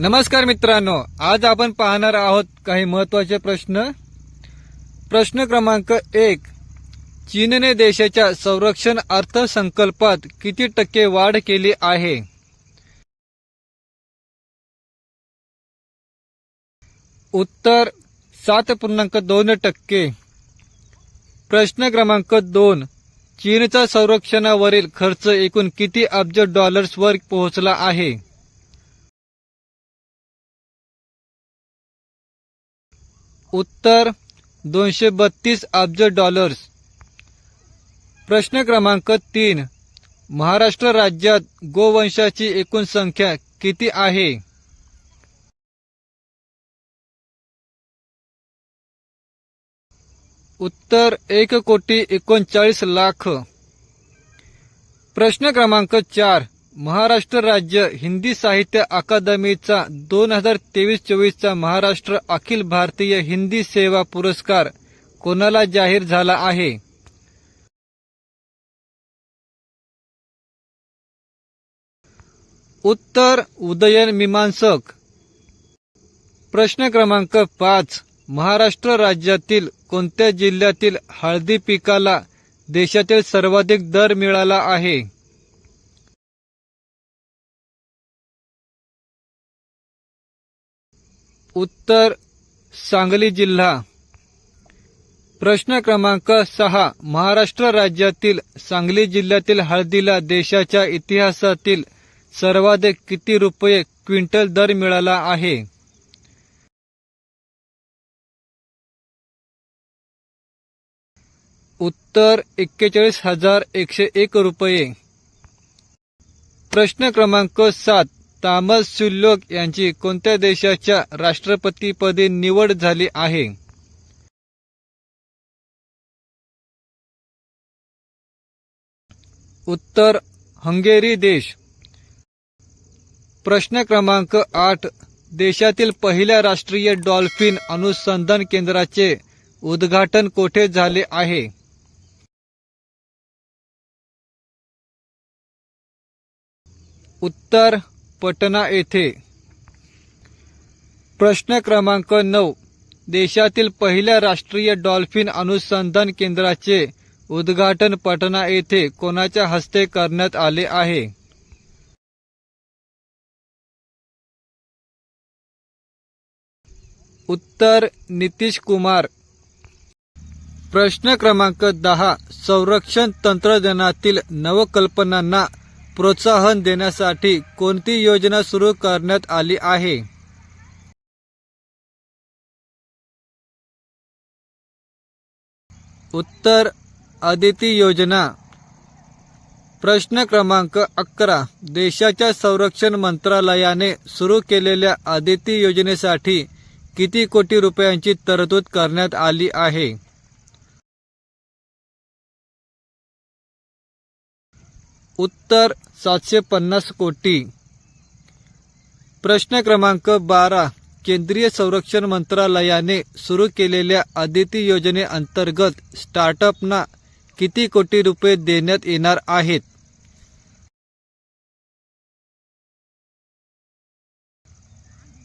नमस्कार मित्रांनो आज आपण पाहणार आहोत काही महत्त्वाचे प्रश्न. प्रश्न क्रमांक एक चीनने देशाच्या संरक्षण अर्थसंकल्पात किती टक्के वाढ केली आहे? उत्तर सात पूर्णांक दोन टक्के. प्रश्न क्रमांक दोन चीनचा संरक्षणावरील खर्च एकूण किती अब्ज डॉलर्सवर पोहोचला आहे? उत्तर दोनशे बत्तीस अब्ज डॉलर्स. प्रश्न क्रमांक तीन. महाराष्ट्र राज्यात गोवंशाची एकूण संख्या किती आहे? उत्तर एक कोटी एकोणचाळीस लाख. प्रश्न क्रमांक चार. महाराष्ट्र राज्य हिंदी साहित्य अकादमीचा दोन हजार तेवीस चोवीसचा महाराष्ट्र अखिल भारतीय हिंदी सेवा पुरस्कार कोणाला जाहीर झाला आहे? उत्तर उदयन मीमांसक. प्रश्न क्रमांक पाच. महाराष्ट्र राज्यातील कोणत्या जिल्ह्यातील हळदी पिकाला देशातील सर्वाधिक दर मिळाला आहे? उत्तर सांगली जिल्हा. प्रश्न क्रमांक सहा. महाराष्ट्र राज्यातील सांगली जिल्ह्यातील हळदीला देशाच्या इतिहासातील सर्वाधिक किती रुपये क्विंटल दर मिळाला आहे? उत्तर एक्केचाळीस हजार एकशे एक रुपये. प्रश्न क्रमांक सात. तामस सुल्लोक यांची कोणत्या देशाच्या राष्ट्रपतीपदी निवड झाली आहे? उत्तर हंगेरी देश. प्रश्न क्रमांक आठ. देशातील पहिल्या राष्ट्रीय डॉल्फिन अनुसंधान केंद्राचे उद्घाटन कोठे झाले आहे? उत्तर पटना येथे. प्रश्न क्रमांक नऊ. देशातील पहिल्या राष्ट्रीय डॉल्फिन अनुसंधान केंद्राचे उद्घाटन पटना येथे कोणाच्या हस्ते करण्यात आले आहे? उत्तर नितीश कुमार. प्रश्न क्रमांक दहा. संरक्षण तंत्रज्ञानातील नवकल्पनांना प्रोत्साहन देण्यासाठी कोणती योजना सुरू करण्यात आली आहे? उत्तर आदिती योजना. प्रश्न क्रमांक अकरा. देशाच्या संरक्षण मंत्रालयाने सुरू केलेल्या आदिती योजनेसाठी किती कोटी रुपयांची तरतूद करण्यात आली आहे? उत्तर सातशे पन्नास कोटी. प्रश्न क्रमांक बारा. केंद्रीय संरक्षण मंत्रालयाने सुरू केलेल्या आदिती योजनेअंतर्गत स्टार्टअपना किती कोटी रुपये देण्यात येणार आहेत?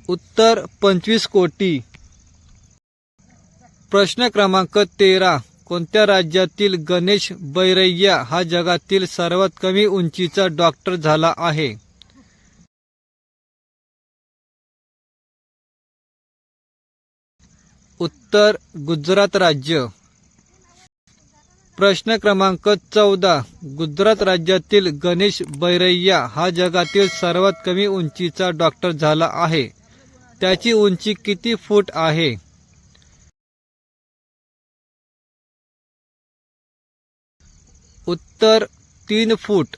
उत्तर पंचवीस कोटी. प्रश्न क्रमांक तेरा. कोणत्या राज्यातील गणेश बैरय्या हा जगातील सर्वात कमी उंचीचा डॉक्टर झाला आहे? उत्तर गुजरात राज्य. प्रश्न क्रमांक चौदा. गुजरात राज्यातील गणेश बैरय्या हा जगातील सर्वात कमी उंचीचा डॉक्टर झाला आहे. त्याची उंची किती फूट आहे? उत्तर तीन फूट